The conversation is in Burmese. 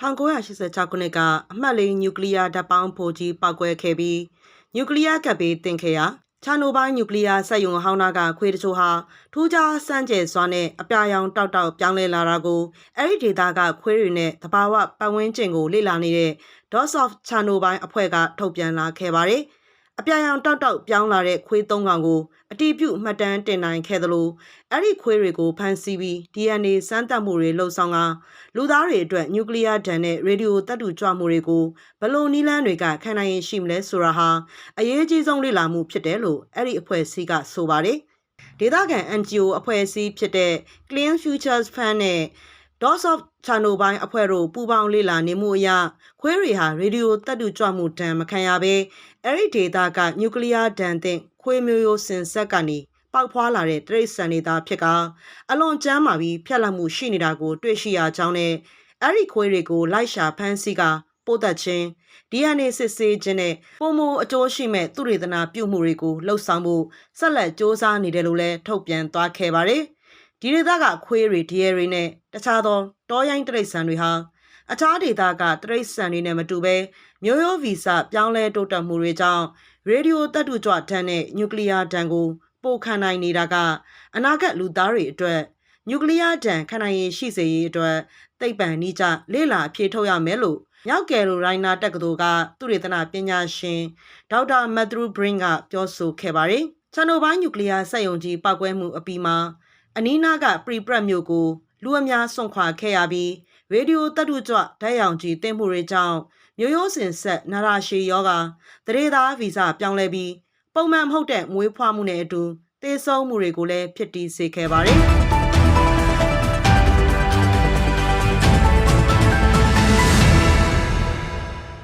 1986ခုနှစ်ကအမှတ်လေးနျူကလ িয়ারဓာတ်ပေါင်းဖိုကြီးပောက်ကွဲခဲ့ပြီးနျူကလ িয়ারကပ်ဘေးတင်ခဲ့ရာချာနိုပိုင်းနျူကလ িয়ারစက်ရုံဟောင်းနာကခွေးတချို့ဟာထူးခြားစမ်းကြယ်စွာနဲ့အပြာရောင်တောက်တောက်ပြောင်းလဲလာတာကိုအဲ့ဒီဒေတာကခွေးတွေနဲ့တဘာဝပတ်ဝန်းကျင်ကိုလေ့လာနေတဲ့ Dots of Chano ပိုင်းအဖွဲ့ကထုတ်ပြန်လာခဲ့ပါတယ်။အပြာရောင်တောက်တောက်ပြောင်းလာတဲ့ခွေးသုံးကောင်ကိုအ တီးပြုတ်မှတ်တမ်းတင်နိုင်ခဲ့သလိုအဲ့ဒီခွေးတွေကိုဖမ်းဆီးပြီး DNA စမ်းသပ်မှုတွေလှုပ်ဆောင်ကလူသားတွေအတွက်နျူကလ িয়ারဒဏ်နဲ့ရေဒီယိုတပ်တူကြွမှုတွေကိုဘယ်လိုနည်းလမ်းတွေကခံနိုင်ရင်ရှိမလဲဆိုတာဟာအရေးကြီးဆုံးလေ့လာမှုဖြစ်တယ်လို့အဲ့ဒီအဖွဲ့အစည်းကဆိုပါတယ်ဒေသခံ NGO အဖွဲ့အစည်းဖြစ်တဲ့ Clean Futures Fund နဲ့ Dots of Channel ပိုင်းအဖွဲ့တို့ပူးပေါင်းလေ့လာနေမှုအရခွဲတွေဟာရေဒီယိုတပ်တူကြွမှုဒဏ်မခံရဘဲအဲ့ဒီဒေတာကနျူကလ িয়ারဒဏ်သင့် ခွေးမျိုးရိုးစင်ဆက်ကနေပေါက်ဖွာလာတဲ့တရိတ်ဆန်နေသားဖြစ်ကအလွန်ကျမ်းမာပြီးဖြတ်လက်မှုရှိနေတာကို တွေ့ရှိရကြောင်းနဲ့အဲ့ဒီခွေးတွေကိုလိုက်ရှာဖမ်းဆီးကပို့သက်ခြင်း DNA စစ်ဆေးခြင်းနဲ့ပုံမအကျိုးရှိမဲ့သူရေသနာပြုမှုတွေကိုလှုပ်ဆောင်ဖို့ဆက်လက်စ조사နေတယ်လို့လည်းထုတ်ပြန်သွားခဲ့ပါတယ်ဒီဒေသကခွေးတွေဒီရဲတွေနဲ့တခြားသောတောရိုင်းတရိတ်ဆန်တွေဟာ အခြားဒေသကတရိတ်ဆန်တွေနဲ့မတူဘဲမျိုးရိုးဗီဇပြောင်းလဲတိုးတက်မှုတွေကြောင့်ရေဒီယိုတပ်တူကြွဓာတ်နဲ့နျူကလ িয়ারဓာတ်ကိုပိုခံနိုင်နေတာကအနာဂတ်လူသားတွေအတွက်နျူကလ িয়ারဓာတ်ခံနိုင်ရည်ရှိစေရေးအတွက်သိပ္ပံနည်းကျလေ့လာအဖြေထုတ်ရမယ်လို့မြောက်ကယ်ရိုလိုင်းနာတက္ကသိုလ်ကသူရေသနပညာရှင်ဒေါက်တာမက်သရူဘရင်ကပြောဆိုခဲ့ပါတယ်။ချန်နိုဘိုင်းနျူကလ িয়ারစက်ရုံကြီးပောက်ကွဲမှုအပြီးမှာအနီးနားကပရီပရက်မြို့ကိုလူအများစွန့်ခွာခဲ့ရပြီး ရေဒီယိုတပ်တုကြွဓာတ်ရောင်ကြီးတင်မှုတွေကြောင့်မျိုးရိုးစင်ဆက်နာရာရှည်ယောဂသရေသားဗီဇပြောင်းလဲပြီးပုံမှန်မဟုတ်တဲ့မွေးဖွားမှုနဲ့အတူသေဆုံးမှုတွေကိုလည်းဖြစ်တည်စေခဲ့ပါတယ်။